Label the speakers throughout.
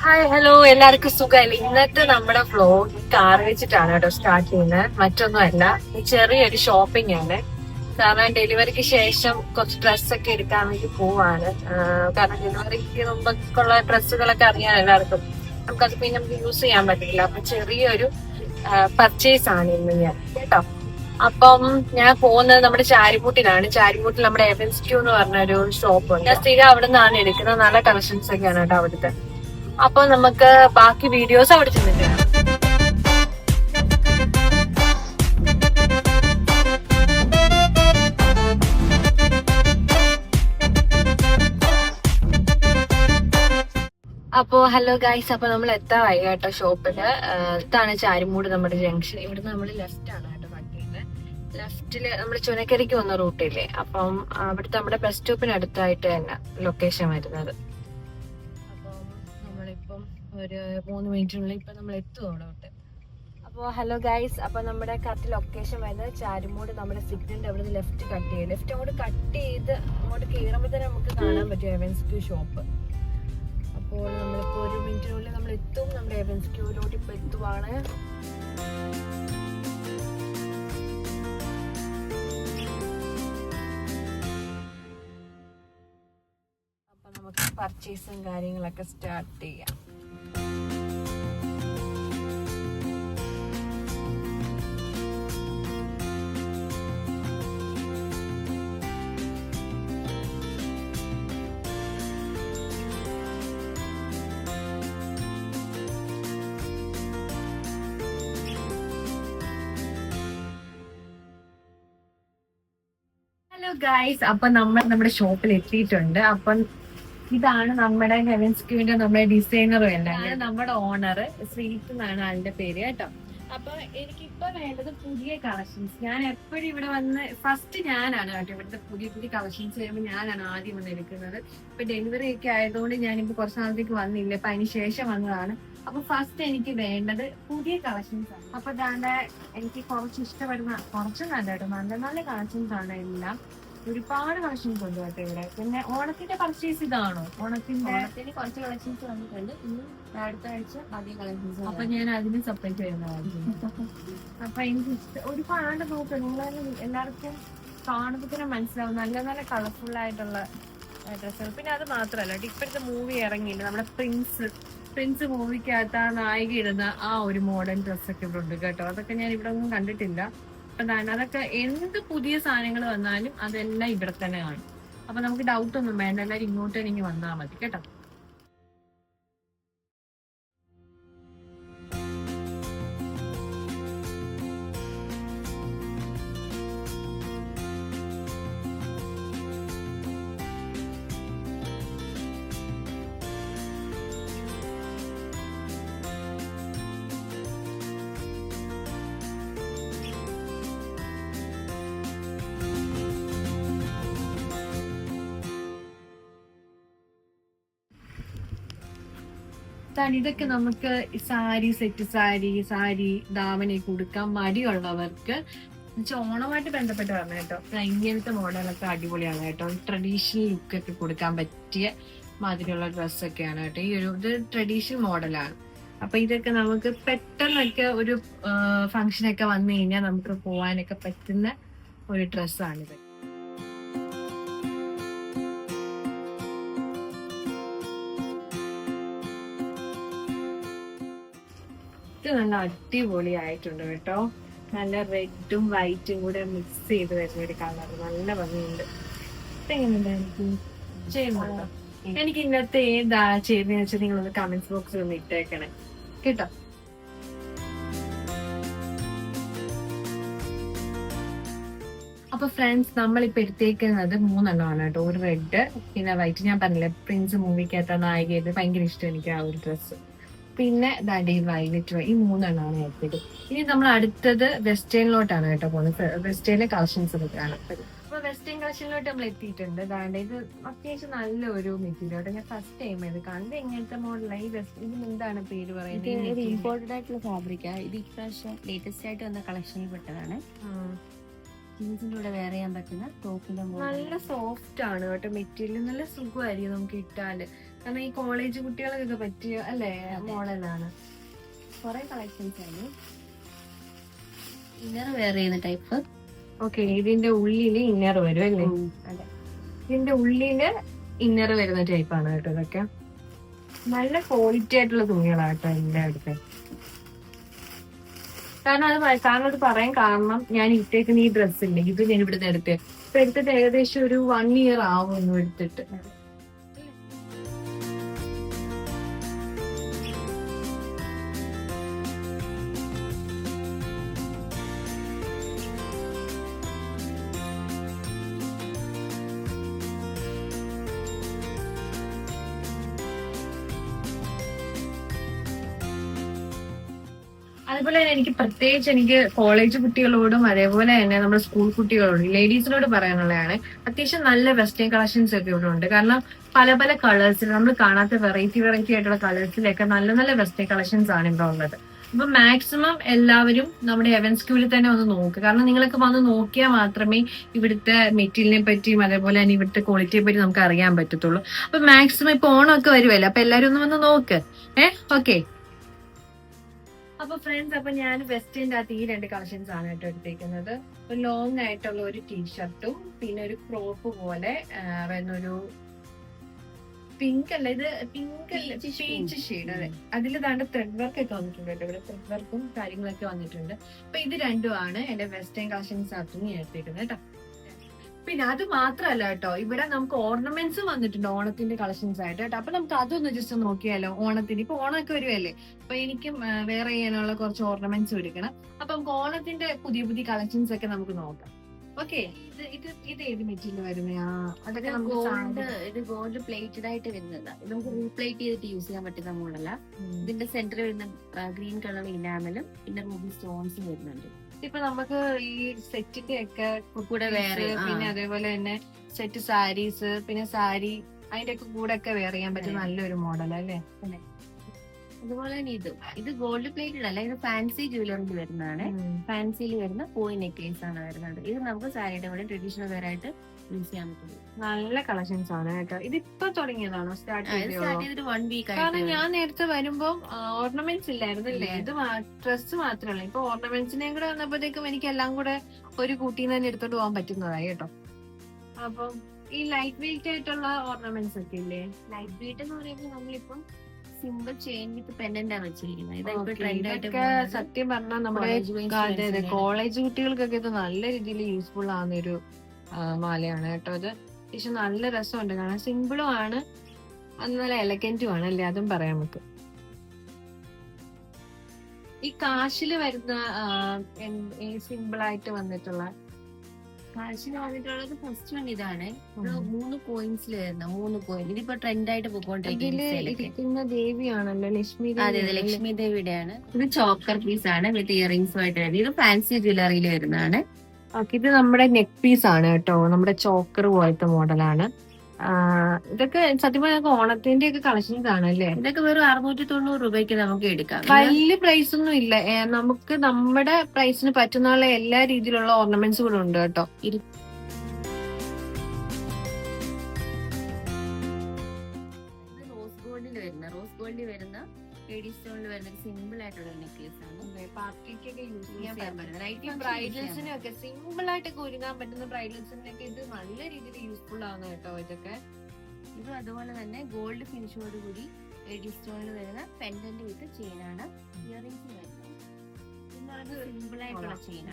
Speaker 1: Hi hello എല്ലാവർക്കും സുഖമല്ല ഇന്നത്തെ നമ്മുടെ വ്ലോഗ് കാർ വെച്ചിട്ടാണ് കേട്ടോ സ്റ്റാർട്ട് ചെയ്യുന്നത്. മറ്റൊന്നുമല്ല ചെറിയൊരു ഷോപ്പിംഗ് ആണ്. കാരണം ഡെലിവറിക്ക് ശേഷം കുറച്ച് ഡ്രസ്സൊക്കെ എടുക്കാൻ വേണ്ടി പോവാണ്. കാരണം ഡെലിവറിക്ക് മുമ്പൊക്കെയുള്ള ഡ്രസ്സുകളൊക്കെ അറിയാൻ എല്ലാവർക്കും. നമുക്കത് പിന്നെ നമുക്ക് യൂസ് ചെയ്യാൻ പറ്റില്ല അപ്പൊ ചെറിയൊരു പർച്ചേസ് ആണ് ഇന്ന് ഞാൻ. കേട്ടോ? അപ്പം ഞാൻ പോകുന്നത് നമ്മുടെ ചാരിമൂട്ടിലാണ് ചാരിമൂട്ടിൽ നമ്മുടെ എവൻസ് ക്യൂ എന്ന് പറഞ്ഞ ഒരു ഷോപ്പ് ഉണ്ട്. ഞാൻ സ്ഥിരം അവിടെ നിന്നാണ് എടുക്കുന്നത്. നല്ല കളക്ഷൻസ് ഒക്കെയാണ് കേട്ടോ അവിടുത്തെ. അപ്പൊ നമുക്ക് ബാക്കി വീഡിയോസ് അവിടെ ചെന്നിട്ട്. അപ്പോ ഹലോ ഗൈസ് അപ്പൊ നമ്മൾ എത്താറായി കേട്ടോ ഷോപ്പിൽ. ഇതാണ് ചാരിമൂട് നമ്മുടെ ജംഗ്ഷൻ. ഇവിടുന്ന് നമ്മൾ ലെഫ്റ്റ് ആണ് കേട്ടോ വണ്ടിയുടെ ലെഫ്റ്റിൽ നമ്മൾ ചുനക്കരിക്ക് വന്ന റൂട്ടില്ലേ? അപ്പം അവിടുത്തെ നമ്മുടെ ബസ് സ്റ്റോപ്പിന് അടുത്തായിട്ട് തന്നെ ലൊക്കേഷൻ വരുന്നത്. ഒരു മൂന്ന് മിനിറ്റിനുള്ളിൽ ഇപ്പൊ നമ്മൾ എത്തും അവിടോട്ട്. അപ്പോൾ ഹലോ ഗൈസ് അപ്പോൾ നമ്മുടെ കറക്റ്റ് ലൊക്കേഷൻ വരുന്നത് ചാരുമൂട് നമ്മുടെ സിഗ്നലിന്റെ അവിടെ നിന്ന് ലെഫ്റ്റ് കട്ട് ചെയ്യും ലെഫ്റ്റ് അങ്ങോട്ട് കട്ട് ചെയ്ത് അങ്ങോട്ട് കയറുമ്പോൾ തന്നെ നമുക്ക് കാണാൻ പറ്റും എവൻസ് ക്യൂ ഷോപ്പ് അപ്പോൾ നമ്മളിപ്പോൾ ഒരു മിനിറ്റിനുള്ളിൽ നമ്മൾ എത്തും. നമ്മുടെ എവൻസ് ക്യൂലോട്ട് ഇപ്പോൾ എത്തുവാണ്. പർച്ചേസും കാര്യങ്ങളൊക്കെ സ്റ്റാർട്ട് ചെയ്യാം. ഗൈസ് അപ്പൊ നമ്മൾ നമ്മുടെ ഷോപ്പിൽ എത്തിയിട്ടുണ്ട്. അപ്പം ഇതാണ് നമ്മുടെ ഹെവൻസ് ക്യൂവിന്റെ നമ്മുടെ ഡിസൈനർ ഇതാണ് നമ്മുടെ ഓണർ ശ്രീത്ത് എന്നാണ് ആളുടെ പേര് കേട്ടോ. അപ്പൊ എനിക്ക് ഇപ്പൊ വേണ്ടത് പുതിയ കളക്ഷൻസ് ഞാൻ എപ്പോഴും ഇവിടെ വന്ന് ഫസ്റ്റ് ഞാനാണ് കേട്ടോ ഇവിടുത്തെ പുതിയ പുതിയ കളക്ഷൻസ് വരുമ്പോൾ ഞാനാണ് ആദ്യം വന്ന് എടുക്കുന്നത്. ഇപ്പൊ ഡെലിവറി ഒക്കെ ആയതുകൊണ്ട് ഞാനിപ്പോ കുറച്ച് നാളത്തേക്ക് വന്നില്ല. ഇപ്പൊ അതിന് ശേഷം വന്നതാണ്. അപ്പൊ ഫസ്റ്റ് എനിക്ക് വേണ്ടത് പുതിയ കളക്ഷൻസ് ആണ്. അപ്പൊ ദാണ്ടെ എനിക്ക് കുറച്ച് ഇഷ്ടപ്പെടുന്ന കുറച്ച് നല്ല കേട്ടോ നല്ല നല്ല കളക്ഷൻസ് ആണ് എല്ലാം. ഒരുപാട് കളക്ഷൻസ് ഉണ്ട് കേട്ടോ ഇവിടെ. പിന്നെ ഓണത്തിന്റെ പർച്ചേസ് ഇതാണോ? ഓണത്തിന്റെ
Speaker 2: ഓണത്തിന് കുറച്ച് കളക്ഷൻസ് വന്നിട്ടുണ്ട്. ഇനി അടുത്ത ആഴ്ച അധികം കളക്ഷൻസ്
Speaker 1: അപ്പൊ ഞാൻ അതിന് സെപ്പറേറ്റ് വരുന്നതായിരിക്കും അപ്പൊ എനിക്ക് ഒരുപാട് നോക്ക്. നിങ്ങൾ എല്ലാവർക്കും കാണുമ്പോൾ തന്നെ മനസ്സിലാവും. നല്ല നല്ല കളർഫുൾ ആയിട്ടുള്ള ഡ്രസ്സുകൾ. പിന്നെ അത് മാത്രമല്ല ഇപ്പോഴത്തെ മൂവി ഇറങ്ങിയില്ല? നമ്മുടെ പ്രിൻസ് പ്രിൻസ് മൂവിക്കകത്ത് ആ നായിക ഇടുന്ന ആ ഒരു മോഡേൺ ഡ്രസ്സൊക്കെ ഇവിടെ ഉണ്ട് കേട്ടോ. അതൊക്കെ ഞാൻ ഇവിടെ ഒന്നും കണ്ടിട്ടില്ല. അതാണ്. അതൊക്കെ എന്ത് പുതിയ സാധനങ്ങൾ വന്നാലും അതെല്ലാം ഇവിടെ തന്നെ കാണും. അപ്പൊ നമുക്ക് ഡൗട്ട് ഒന്നും വേണ്ട. എല്ലാവരും ഇങ്ങോട്ട് തന്നെ വന്നാൽ മതി. കേട്ടോ? ഇതാണ് ഇതൊക്കെ നമുക്ക് സാരി സെറ്റ് സാരി സാരി ദാവണി കൊടുക്കാൻ മടിയുള്ളവർക്ക് ഓണമായിട്ട് ബന്ധപ്പെട്ട് പറഞ്ഞു കേട്ടോ. ഇങ്ങനത്തെ മോഡലൊക്കെ അടിപൊളിയാണ് കേട്ടോ. ട്രഡീഷണൽ ലുക്ക് ഒക്കെ കൊടുക്കാൻ പറ്റിയ മാതിരിയുള്ള ഡ്രസ്സൊക്കെയാണ് കേട്ടോ. ഈ ഒരു ഇത് ട്രഡീഷണൽ മോഡലാണ് അപ്പൊ ഇതൊക്കെ നമുക്ക് പെട്ടെന്നൊക്കെ ഒരു ഫംഗ്ഷനൊക്കെ വന്നു കഴിഞ്ഞാൽ നമുക്ക് പോവാനൊക്കെ പറ്റുന്ന ഒരു ഡ്രസ്സാണിത് ഇത് നല്ല അടിപൊളിയായിട്ടുണ്ട് കേട്ടോ. നല്ല റെഡും വൈറ്റും കൂടെ മിക്സ് ചെയ്ത് വരുന്ന ഒരു കളർ നല്ല ഭംഗിയുണ്ട്. എനിക്ക് ഇന്നത്തെ ഏതാ ചെയ്യുന്നതെന്ന് വെച്ചാൽ നിങ്ങളൊന്ന് കമന്റ്സ് ബോക്സിൽ ഒന്ന് ഇട്ടേക്കണേ. കേട്ടോ? അപ്പൊ ഫ്രണ്ട്സ് നമ്മൾ ഇപ്പൊ എടുത്തേക്കുന്നത് മൂന്നെണ്ണമാണ് കേട്ടോ. ഒരു റെഡ് പിന്നെ വൈറ്റ് ഞാൻ പറഞ്ഞില്ലേ പ്രിൻസ് മൂവിക്കകത്ത നായികയത് ഭയങ്കര ഇഷ്ടം എനിക്ക് ആ ഒരു ഡ്രസ്സ് പിന്നെ ദാഡി വൈലറ്റ് ഈ മൂന്നെണ്ണമാണ് എടുത്തത്. ഇനി നമ്മൾ അടുത്തത് വെസ്റ്റേണിലോട്ടാണ് കേട്ടോ പോകുന്നത്. വെസ്റ്റേണിലെ കളക്ഷൻസ് ഒക്കെ കാണാം. അപ്പൊ വെസ്റ്റേൺ കളക്ഷനിലോട്ട് നമ്മൾ എത്തിയിട്ടുണ്ട്. ദാണ്ട ഇത് അത്യാവശ്യം നല്ല ഒരു മെറ്റീരിയൽ ഞാൻ ഫസ്റ്റ് ടൈം ഇത് കണ്ട് എങ്ങനത്തെ മോഡലാണ് ഈ വെസ്റ്റ് ഇതിന് എന്താണ് പേര്
Speaker 2: ഇത്
Speaker 1: പറയുന്നത്
Speaker 2: ഇമ്പോർട്ടഡ് ആയിട്ടുള്ള ഫാബ്രിക്കാ ഇത് ഇപ്രാവശ്യം ലേറ്റസ്റ്റ് ആയിട്ട് വന്ന കളക്ഷനിൽ പെട്ടതാണ്. ജീൻസിന്റെ കൂടെ വെയർ ചെയ്യാൻ പറ്റുന്ന ടോപ്പിന്റെ
Speaker 1: നല്ല സോഫ്റ്റ് ആണ് കേട്ടോ. മെറ്റീരിയൽ നല്ല സുഖമായിരിക്കും നമുക്ക് ഇട്ടാൽ. കാരണം ഈ കോളേജ് കുട്ടികൾക്കൊക്കെ പറ്റിയ അല്ലേ മോഡലാണ്.
Speaker 2: കുറെ കളക്ഷൻസ് ആണ് ഇന്നർ വെയർ ചെയ്യുന്ന ടൈപ്പ്
Speaker 1: ഓക്കെ ഇതിന്റെ ഉള്ളിൽ ഇന്നർ വരും അല്ലേ? ഇതിന്റെ ഉള്ളിൽ ഇന്നർ വരുന്ന ടൈപ്പാണ് കേട്ടോ ഇതൊക്കെ. നല്ല ക്വാളിറ്റി ആയിട്ടുള്ള തുണികളാണ് കേട്ടോ എന്റെ അടുത്ത്. കാരണം അത് കാരണം അത് പറയാൻ കാരണം ഞാൻ ഇട്ടേക്കുന്ന ഈ ഡ്രസ്സ് ഇല്ലേ? ഇത് ഞാൻ ഇവിടുന്ന് എടുത്ത്. ഇപ്പൊ എടുത്തിട്ട് ഏകദേശം ഒരു വൺ ഇയർ ആവും എടുത്തിട്ട്. അതുപോലെ തന്നെ എനിക്ക് പ്രത്യേകിച്ച് എനിക്ക് കോളേജ് കുട്ടികളോടും അതേപോലെ തന്നെ നമ്മുടെ സ്കൂൾ കുട്ടികളോടും ലേഡീസിനോട് പറയാനുള്ളതാണ് അത്യാവശ്യം നല്ല വെസ്റ്റേൺ കളക്ഷൻസ് ഒക്കെ ഇവിടെ ഉണ്ട്. കാരണം പല പല കളേഴ്സിൽ നമ്മൾ കാണാത്ത വെറൈറ്റി വെറൈറ്റി ആയിട്ടുള്ള കളേഴ്സിലൊക്കെ നല്ല നല്ല വെസ്റ്റേൺ കളക്ഷൻസ് ആണ് ഇവിടെ ഉള്ളത്. അപ്പൊ മാക്സിമം എല്ലാവരും നമ്മുടെ എവൻസ് ക്യൂവിൽ തന്നെ ഒന്ന് നോക്കുക കാരണം നിങ്ങളൊക്കെ വന്ന് നോക്കിയാൽ മാത്രമേ ഇവിടുത്തെ മെറ്റീരിയലിനെ പറ്റിയും അതേപോലെ തന്നെ ഇവിടുത്തെ ക്വാളിറ്റിയെ പറ്റി നമുക്ക് അറിയാൻ പറ്റത്തുള്ളൂ. അപ്പൊ മാക്സിമം ഇപ്പൊ ഓണമൊക്കെ വരുമല്ലോ അപ്പൊ എല്ലാവരും ഒന്ന് വന്ന് നോക്ക്. ഏഹ് ഓക്കെ അപ്പൊ ഫ്രണ്ട്സ് അപ്പൊ ഞാൻ വെസ്റ്റിന്റെ അകത്ത് ഈ രണ്ട് കളക്ഷൻസ് ആണ് കേട്ടോ എടുത്തേക്കുന്നത് ഒരു ലോങ് ആയിട്ടുള്ള ഒരു ടീഷർട്ടും പിന്നെ ഒരു ക്രോപ്പ് പോലെ വരുന്നൊരു പിങ്ക് അല്ല ഇത് പിങ്ക് പീച്ച്. ഷെയ്ഡ് അതെ. അതിൽ താണ്ട് ത്രെഡ് വർക്ക് ഒക്കെ വന്നിട്ടുണ്ട് കേട്ടോ. ഇവിടെ ത്രെഡ് വർക്കും കാര്യങ്ങളൊക്കെ വന്നിട്ടുണ്ട്. അപ്പൊ ഇത് രണ്ടുമാണ് എന്റെ വെസ്റ്റേൺ കളക്ഷൻസ് അകത്തുനിന്ന് ഞാൻ എടുത്തേക്കുന്നത് കേട്ടോ. പിന്നെ അത് മാത്രല്ല കേട്ടോ. ഇവിടെ നമുക്ക് ഓർണമെന്റ്സ് വന്നിട്ടുണ്ട് ഓണത്തിന്റെ കളക്ഷൻസ് ആയിട്ട് കേട്ടോ. അപ്പൊ നമുക്ക് അതൊന്ന് ജസ്റ്റ് നോക്കിയാലോ ഓണത്തിന്. ഇപ്പൊ ഓണമൊക്കെ വരുമല്ലേ അപ്പൊ എനിക്കും വേറെ ചെയ്യാനുള്ള കുറച്ച് ഓർണമെന്റ്സ് എടുക്കണം അപ്പൊ നമുക്ക് ഓണത്തിന്റെ പുതിയ പുതിയ കളക്ഷൻസ് ഒക്കെ നമുക്ക് നോക്കാം. ഓക്കെ ഇത് ഇത് ഇത് ഏത് മെറ്റീരിയൽ വരുന്നയാ അതൊക്കെ നമുക്ക്
Speaker 2: ഗോൾഡ് ഇത് ഗോൾഡ് പ്ലേറ്റഡ് ആയിട്ട് വരുന്നതാ. ഇത് നമുക്ക് റീപ്ലേറ്റ് ചെയ്തിട്ട് യൂസ് ചെയ്യാൻ പറ്റുന്ന മോഡലാ. ഇതിന്റെ സെന്റർ വരുന്ന ഗ്രീൻ കളർ ഇനാമലും പിന്നെ റൂബി സ്റ്റോൺസും വരുന്നുണ്ട്.
Speaker 1: ഇപ്പൊ നമുക്ക് ഈ സെറ്റിന്റെ ഒക്കെ
Speaker 2: കൂടെ വേറെ
Speaker 1: പിന്നെ അതേപോലെ തന്നെ സെറ്റ് സാരീസ് പിന്നെ സാരി അതിന്റെ ഒക്കെ കൂടെ ഒക്കെ വേറെ ചെയ്യാൻ
Speaker 2: അതെ.
Speaker 1: നല്ലൊരു മോഡൽ അല്ലേ?
Speaker 2: അതുപോലെ തന്നെ ഇതും. ഇത് ഗോൾഡ് പ്ലേറ്റഡ് അല്ല ഇത് ഫാൻസി ജ്വല്ലറിയിൽ വരുന്നതാണ്. ഫാൻസിയിൽ വരുന്ന പോയി നെക്ലേസ് ആണ് വരുന്നത്. ഇത് നമുക്ക് സാരിയുടെ കൂടെ ട്രഡീഷണൽ വെയർ ആയിട്ട് യൂസ് ചെയ്യാൻ
Speaker 1: നല്ല കളക്ഷൻസ് ആണ് കേട്ടോ. ഇതിപ്പോ തുടങ്ങിയതാണോ? സ്റ്റാർട്ട്
Speaker 2: സ്റ്റാർട്ട് ചെയ്തിട്ട് വൺ വീക്ക്
Speaker 1: കാരണം ഞാൻ നേരത്തെ വരുമ്പോ ഓർണമെന്റ്സ് ഇല്ലായിരുന്നല്ലേ
Speaker 2: ഇല്ല.
Speaker 1: ഇത് ഡ്രസ് മാത്രമല്ല. ഇപ്പൊ ഓർണമെന്റ്സിനെയും കൂടെ വന്നപ്പോഴത്തേക്കും എനിക്ക് എല്ലാം കൂടെ ഒരു കൂട്ടിന്ന് തന്നെ എടുത്തോണ്ട് പോകാൻ പറ്റുന്നതായി കേട്ടോ. അപ്പം ഈ ലൈറ്റ് വെയിറ്റ് ആയിട്ടുള്ള ഓർണമെന്റ്സ് ഒക്കെ ഇല്ലേ?
Speaker 2: ലൈറ്റ് വെയിറ്റ് എന്ന് പറയുമ്പോൾ നമ്മളിപ്പം സിമ്പിൾ ചെയിൻ വിത്ത് പെൻഡന്റ് ആണ് വെച്ചിരിക്കുന്നത്.
Speaker 1: സത്യം പറഞ്ഞാൽ നമ്മുടെ കോളേജ് കുട്ടികൾക്കൊക്കെ ഇത് നല്ല രീതിയിൽ യൂസ്ഫുൾ ആവുന്ന ഒരു മാലയാണ് കേട്ടോ ഇത് പക്ഷെ നല്ല രസമുണ്ട് കാരണം സിമ്പിളും ആണ്. അത് നല്ല എലഗന്റും ആണ് അല്ലേ? അതും പറയാം നമുക്ക്. ഈ കാശിൽ വരുന്ന സിമ്പിൾ ആയിട്ട് വന്നിട്ടുള്ള
Speaker 2: കാശിന് വന്നിട്ടുള്ളത് ഫസ്റ്റ് വൺ ഇതാണ്. ഇത് മൂന്ന് കോയിൻസിൽ വരുന്ന മൂന്ന് കോയിൻ ഇതിപ്പോ ട്രെൻഡ് ആയിട്ട്
Speaker 1: ഇതിൽ
Speaker 2: പോയിക്കൊണ്ടിരിക്കുന്നത്
Speaker 1: ഇരിക്കുന്ന ദേവിയാണല്ലോ ലക്ഷ്മി
Speaker 2: അതെ അതെ. ലക്ഷ്മി ദേവിയുടെയാണ്. ഇത് ചോക്കർ പീസ് ആണ്. വിത്ത് ഇയറിംഗ്സും ആയിട്ട് വരുന്നത്. ഇത് ഫാൻസി ജ്വല്ലറിയിൽ വരുന്നതാണ്.
Speaker 1: ഇത് നമ്മുടെ നെക്ക് പീസ് ആണ് കേട്ടോ. നമ്മുടെ ചോക്കർ പോലത്തെ മോഡലാണ് ഇതൊക്കെ സത്യം പറഞ്ഞാൽ ഓണത്തിന്റെ ഒക്കെ കളക്ഷൻസ് ആണ് അല്ലേ?
Speaker 2: ഇതൊക്കെ വെറും അറുന്നൂറ്റി തൊണ്ണൂറ് രൂപയ്ക്ക് നമുക്ക് എടുക്കാം.
Speaker 1: വലിയ പ്രൈസ് ഒന്നും ഇല്ല. നമുക്ക് നമ്മുടെ പ്രൈസിന് പറ്റുന്ന എല്ലാ രീതിയിലുള്ള ഓർണമെന്റ്സ് കൂടെ ഉണ്ട് കേട്ടോ.
Speaker 2: വരുന്ന റോസ് ഗോൾഡിൽ വരുന്ന ലേഡി സ്റ്റോണിൽ വരുന്ന സിമ്പിൾ ആയിട്ടുള്ള നെക്ലേസ് ആണ്.
Speaker 1: പാർട്ടിക്കൊക്കെ യൂസ്
Speaker 2: ചെയ്യാൻ പറ്റുന്ന
Speaker 1: ബ്രൈഡൽസിനൊക്കെ സിമ്പിൾ ആയിട്ടൊക്കെ ഒരുങ്ങാൻ പറ്റുന്ന ബ്രൈഡൽസിനൊക്കെ ഇത് നല്ല രീതിയിൽ യൂസ്ഫുൾ ആണ് കേട്ടോ ഇതൊക്കെ.
Speaker 2: ഇതും അതുപോലെ തന്നെ ഗോൾഡ് ഫിനിഷോട് കൂടി ലേഡി സ്റ്റോണിൽ വരുന്ന പെൻഡന്റ് വിത്ത് ചെയിൻ ആണ്. ഇയറിംഗ്സ് വരുന്നത് സിമ്പിൾ ആയിട്ടുള്ള ചെയിൻ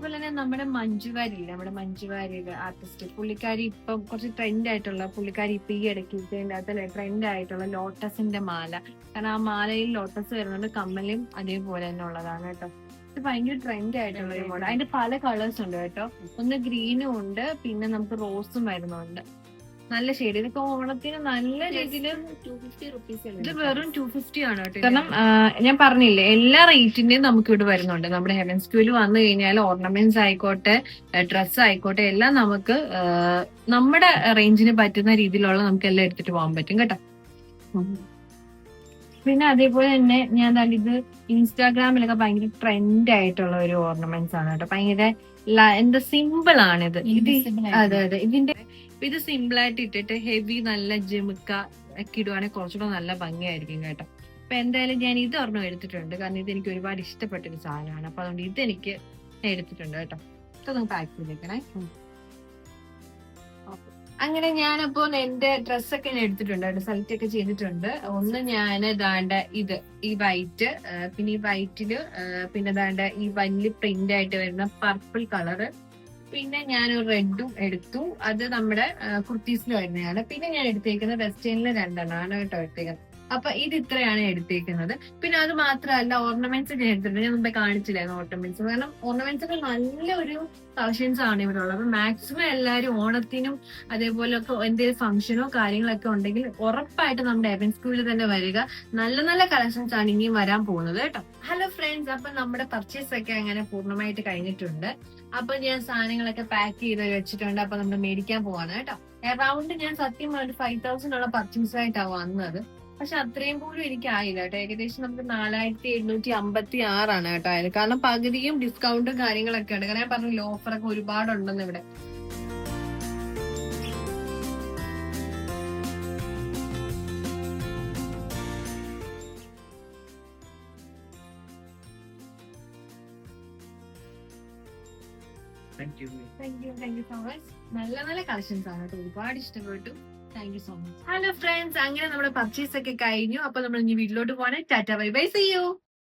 Speaker 1: അതേപോലെ തന്നെ നമ്മുടെ മഞ്ജുവാരി നമ്മുടെ മഞ്ജുവാരി ആർട്ടിസ്റ്റ് പുള്ളിക്കാരി ഇപ്പൊ കുറച്ച് ട്രെൻഡ് ആയിട്ടുള്ള പുള്ളിക്കാരി ഇപ്പൊ ഈ ഇടയ്ക്ക് ഇതിന്റെ ട്രെൻഡ് ആയിട്ടുള്ള ലോട്ടസിന്റെ മാല. കാരണം ആ മാലയിൽ ലോട്ടസ് വരുന്നുണ്ട് കമ്മലും അതേപോലെ തന്നെ ഉള്ളതാണ് കേട്ടോ. ഇത് ഭയങ്കര ട്രെൻഡ് ആയിട്ടുള്ള ഒരു മോഡൽ അതിന്റെ പല കളേഴ്സ് ഉണ്ട് കേട്ടോ. ഒന്ന് ഗ്രീനും ഉണ്ട് പിന്നെ നമുക്ക് റോസും വരുന്നുണ്ട്. നല്ല ഷെയ്ഡ് ഇതൊക്കെ ഓണത്തിന് നല്ല രീതിയിൽ
Speaker 2: ഫിഫ്റ്റി
Speaker 1: ഇത് വെറും ടു ഫിഫ്റ്റി ആണ് കേട്ടോ കാരണം ഞാൻ പറഞ്ഞില്ലേ എല്ലാ റേറ്റിന്റെയും നമുക്ക് ഇവിടെ വരുന്നുണ്ട്. നമ്മുടെ ഹെവൻ സ്കൂളിൽ വന്നു കഴിഞ്ഞാൽ ഓർണമെന്റ്സ് ആയിക്കോട്ടെ ഡ്രസ്സ് ആയിക്കോട്ടെ എല്ലാം നമുക്ക് നമ്മുടെ റേഞ്ചിന് പറ്റുന്ന രീതിയിലുള്ള നമുക്ക് എല്ലാം എടുത്തിട്ട് പോകാൻ പറ്റും കേട്ടോ. പിന്നെ അതേപോലെ തന്നെ ഞാൻ ഇത് ഇൻസ്റ്റാഗ്രാമിലൊക്കെ ഭയങ്കര ട്രെൻഡ് ആയിട്ടുള്ള ഒരു ഓർണമെന്റ്സ് ആണ് കേട്ടോ. ഭയങ്കര എന്താ സിമ്പിൾ ആണ് ഇത് അതെ അതെ. ഇതിന്റെ ഇത് സിമ്പിൾ ആയിട്ട് ഇട്ടിട്ട് ഹെവി നല്ല ജിമുക്ക ഒക്കെ ഇടുവാണെങ്കിൽ കുറച്ചുകൂടെ നല്ല ഭംഗിയായിരിക്കും കേട്ടോ. അപ്പൊ എന്തായാലും ഞാൻ ഇത് ഒരെണ്ണം എടുത്തിട്ടുണ്ട്. കാരണം ഇത് എനിക്ക് ഒരുപാട് ഇഷ്ടപ്പെട്ട ഒരു സാധനമാണ്. അപ്പൊ അതുകൊണ്ട് ഇത് എനിക്ക് ഞാൻ എടുത്തിട്ടുണ്ട് കേട്ടോ. ഇതൊന്ന് പാക്ക് ചെയ്തേക്കണേ. അങ്ങനെ ഞാനപ്പോ എന്റെ ഡ്രസ്സൊക്കെ ഞാൻ എടുത്തിട്ടുണ്ട്. സെലക്ട് ഒക്കെ ചെയ്തിട്ടുണ്ട്. ഒന്ന് ഞാൻ ദാണ്ട ഇത് ഈ വൈറ്റ് പിന്നെ ഈ വൈറ്റിൽ പിന്നെ ദാണ്ട ഈ വലിയ പ്രിന്റ് ആയിട്ട് വരുന്ന പർപ്പിൾ കളറ് പിന്നെ ഞാൻ ഒരു റെഡും എടുത്തു. അത് നമ്മുടെ കുർത്തീസിലും ആയിരുന്നു ഞാൻ പിന്നെ ഞാൻ എടുത്തേക്കുന്നത് വെസ്റ്റേണിൽ രണ്ടെണ്ണമാണ് കേട്ടോ എടുത്തേക്കുന്നത്. അപ്പൊ ഇത് ഇത്രയാണ് എടുത്തേക്കുന്നത്. പിന്നെ അത് മാത്രമല്ല ഓർണമെന്റ്സ് ഞാൻ എടുത്തിട്ടുണ്ട്. ഞാൻ മുമ്പേ കാണിച്ചില്ലായിരുന്നു ഓർണമെന്റ്സ് കാരണം ഓർണമെന്റ്സ് ഒക്കെ നല്ലൊരു കളക്ഷൻസ് ആണ് ഇവിടെ ഉള്ളത് അപ്പൊ മാക്സിമം എല്ലാവരും ഓണത്തിനും അതേപോലെ ഒക്കെ എന്തെങ്കിലും ഫംഗ്ഷനോ കാര്യങ്ങളൊക്കെ ഉണ്ടെങ്കിൽ ഉറപ്പായിട്ട് നമ്മുടെ എവൻ സ്കൂളിൽ തന്നെ വരിക. നല്ല നല്ല കളക്ഷൻസ് ആണ് ഇനിയും വരാൻ പോകുന്നത് കേട്ടോ. ഹലോ ഫ്രണ്ട്സ് അപ്പൊ നമ്മുടെ പർച്ചേസ് ഒക്കെ അങ്ങനെ പൂർണമായിട്ട് കഴിഞ്ഞിട്ടുണ്ട്. അപ്പൊ ഞാൻ സാധനങ്ങളൊക്കെ പാക്ക് ചെയ്ത് വെച്ചിട്ടുണ്ട്. അപ്പൊ നമ്മൾ മേടിക്കാൻ പോവാണ് കേട്ടോ. എറൗണ്ട് ഞാൻ സത്യം ഒരു ഫൈവ് തൗസൻഡ് ഉള്ള പർച്ചേസ് ആയിട്ടാണ് വന്നത്. പക്ഷെ അത്രയും പോലും എനിക്കായില്ല കേട്ടോ. ഏകദേശം നമുക്ക് നാലായിരത്തി എഴുന്നൂറ്റി അമ്പത്തി ആറാണ് കേട്ടോ ആയത്. കാരണം പകുതിയും ഡിസ്കൗണ്ടും കാര്യങ്ങളൊക്കെ ഉണ്ട് കാരണം ഞാൻ പറഞ്ഞില്ല ഓഫറൊക്കെ ഒരുപാടുണ്ടെന്ന് ഇവിടെ. Thank you thank you so much നല്ല നല്ല കളക്ഷൻസ് ആണ് കേട്ടോ. ഒരുപാട് ഇഷ്ടപ്പെട്ടു. Thank you so much hello friends അങ്ങനെ നമ്മുടെ പർച്ചേസ് ഒക്കെ കഴിഞ്ഞു. അപ്പൊ നമ്മൾ ഇനി വീട്ടിലോട്ട് പോകണേ tata bye bye. See you